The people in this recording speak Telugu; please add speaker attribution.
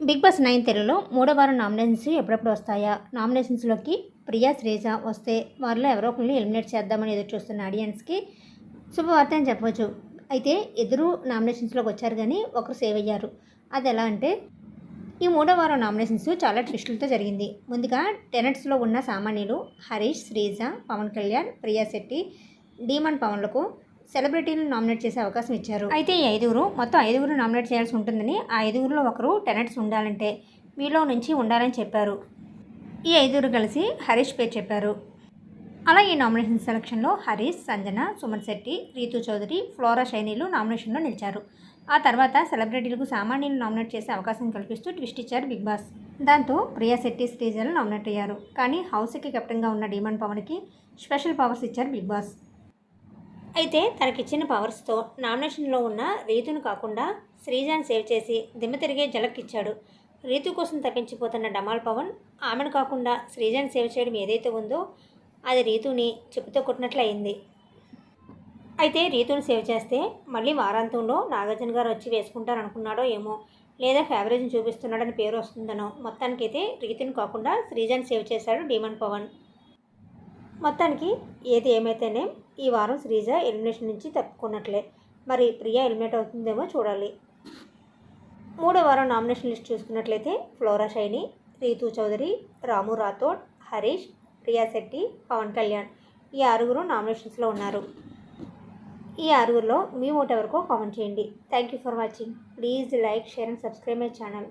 Speaker 1: బిగ్ బాస్ నైన్ తెలుగులో మూడో వారం నామినేషన్స్ ఎప్పుడెప్పుడు వస్తాయా? నామినేషన్స్లోకి ప్రియా శ్రీజ వస్తే వారిలో ఎవరో ఒకరిని ఎలిమినేట్ చేద్దామని ఎదురు చూస్తున్న ఆడియన్స్కి శుభవార్త అని చెప్పవచ్చు అయితే ఇద్దరు నామినేషన్స్లోకి వచ్చారు కానీ ఒకరు సేవ్ అయ్యారు. అది ఎలా అంటే ఈ మూడో వారం నామినేషన్స్ చాలా ట్విస్టులతో జరిగింది. ముందుగా టెనెట్స్లో ఉన్న సామాన్యులు హరీష్ శ్రీజ పవన్ కళ్యాణ్ ప్రియా శెట్టి డీమన్ పవన్లకు సెలబ్రిటీలు నామినేట్ చేసే అవకాశం ఇచ్చారు. అయితే ఈ ఐదుగురు మొత్తం ఐదుగురు నామినేట్ చేయాల్సి ఉంటుందని ఆ ఐదుగురులో ఒకరు టెనెట్స్ ఉండాలంటే మీలో నుంచి ఉండాలని చెప్పారు. ఈ ఐదుగురు కలిసి హరీష్ పేరు చెప్పారు. అలా ఈ నామినేషన్ సెలక్షన్లో హరీష్ సంజన సుమన్ శెట్టి రీతు చౌదరి ఫ్లోరా షైనీలు నామినేషన్లో నిలిచారు. ఆ తర్వాత సెలబ్రిటీలకు సామాన్యులు నామినేట్ చేసే అవకాశం కల్పిస్తూ ట్విస్ట్ ఇచ్చారు బిగ్ బాస్. దాంతో ప్రియా శెట్టి శ్రీజలు నామినేట్ అయ్యారు. కానీ హౌస్కి కెప్టెన్గా ఉన్న డీమన్ పవన్కి స్పెషల్ పవర్స్ ఇచ్చారు బిగ్ బాస్. అయితే తనకిచ్చిన పవర్స్తో నామినేషన్లో ఉన్న రీతును కాకుండా శ్రీజాన్ సేవ్ చేసి దిమ్మ తిరిగే జలక్కిచ్చాడు. రీతు కోసం తప్పించిపోతున్న డమాల్ పవన్ ఆమెను కాకుండా శ్రీజాన్ సేవ్ చేయడం ఏదైతే ఉందో అది రీతుని చెప్పుతో కొట్టినట్లు అయింది అయితే రీతుని సేవ్ చేస్తే మళ్ళీ వారాంతంలో నాగార్జున గారు వచ్చి వేసుకుంటారనుకున్నాడో ఏమో లేదా ఫేవరేజ్ని చూపిస్తున్నాడని పేరు వస్తుందనో మొత్తానికైతే రీతుని కాకుండా శ్రీజాన్ సేవ్ చేశాడు డీమన్ పవన్. మొత్తానికి ఏది ఏమైతేనే ఈ వారం శ్రీజ ఎలిమినేషన్ నుంచి తప్పుకున్నట్లే. మరి ప్రియా ఎలిమినేట్ అవుతుందేమో చూడాలి. మూడో వారం నామినేషన్ లిస్ట్ చూసుకున్నట్లయితే ఫ్లోరా షైని రీతు చౌదరి రాము రాథోడ్ హరీష్ ప్రియా శెట్టి పవన్ కళ్యాణ్ ఈ ఆరుగురు నామినేషన్స్లో ఉన్నారు. ఈ ఆరుగురిలో మీ ఓటు ఎవరికో కామెంట్ చేయండి. Thank you for watching. Please like share and subscribe my channel.